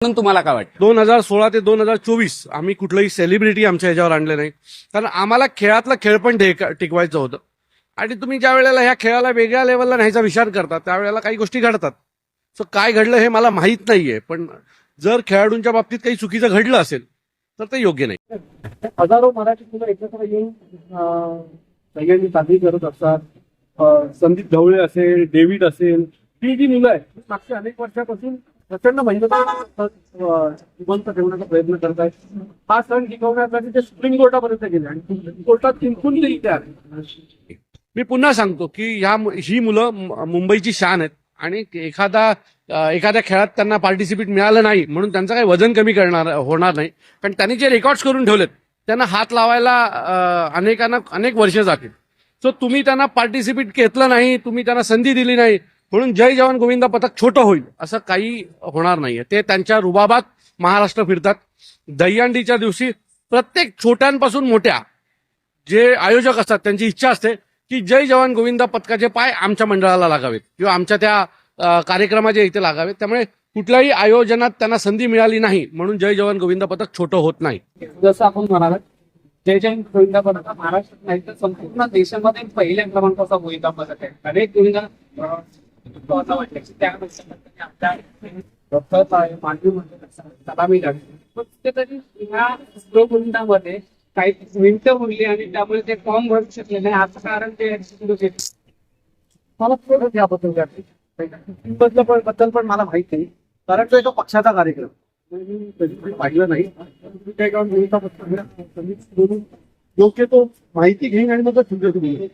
म्हणून तुम्हाला काय वाटतं? दोन हजार सोळा ते दोन हजार चोवीस आम्ही कुठलंही सेलिब्रिटी आमच्या ह्याच्यावर आणले नाही. कारण आम्हाला खेळातलं खेळ पण टेक- टिकवायचं होतं. आणि तुम्ही ज्या वेळेला ह्या खेळाला वेगळ्या लेवलला न्यायचा विचार करता त्यावेळेला काही गोष्टी घडतात. सो काय घडलं हे मला माहीत नाहीये. पण जर खेळाडूंच्या बाबतीत काही चुकीचं घडलं असेल तर ते योग्य नाही. हजारो मराठी मुलं एकत्र येऊन सगळ्यांनी साजरी करत असतात. संदीप ढवळे असेल डेव्हिड असेल ही जी मुलं आहेत ती मागच्या अनेक वर्षापासून प्रचंड म्हणजे मेहनत जिवंत ठेवण्याचा प्रयत्न करत आहेत हा सण टिकवण्यासाठी ते सुप्रीम कोर्टापर्यंत गेले आणि कोर्टात जिंकून ते इथे आले मी पुन्हा सांगतो की ह्या ही मुलं मुंबईची शान आहेत आणि एखादा एखाद्या खेळात त्यांना पार्टिसिपेट मिळालं नाही म्हणून त्यांचं काही वजन कमी करणार होणार नाही. कारण त्यांनी जे रेकॉर्ड्स करून ठेवलेत त्यांना हात लावायला अनेकांना अनेक वर्ष जातील. सो तुम्ही त्यांना पार्टिसिपेट घेतलं नाही तुम्ही त्यांना संधी दिली नाही म्हणून जय जवान गोविंदा पथक छोटं होईल असं काही होणार नाहीये. ते त्यांच्या रुबाबात महाराष्ट्र फिरतात. दहीहंडीच्या दिवशी प्रत्येक छोट्यांपासून मोठ्या जे आयोजक असतात त्यांची इच्छा असते की जय जवान गोविंदा पथकाचे पाय आमच्या मंडळाला लागावेत किंवा आमच्या त्या कार्यक्रमाचे इथे लागावेत. त्यामुळे कुठल्याही आयोजनात त्यांना संधी मिळाली नाही म्हणून जय जवान गोविंदा पथक छोटं होत नाही. जसं आपण म्हणाला जय जय गोविंदा पथक महाराष्ट्रात नाही तर संपूर्ण देशामध्ये पहिल्या क्रमांकाचा गोविंदा पथक आहे. अनेक गोविंदा अं, असं वाटतं त्या अनुषंगाने आहे, मांडवी कुठेतरी ह्या स्लो काही मिनिटं उरली आणि त्यामुळे ते फॉर्म भरू शकले नाही असं कारण ते मला थोडं त्याबद्दल बद्दल पण बद्दल पण मला माहीत नाही कारण तो एका पक्षाचा कार्यक्रम पाहिलं नाही मी काय योग्य तो माहिती घेईन आणि मग तो तुम्ही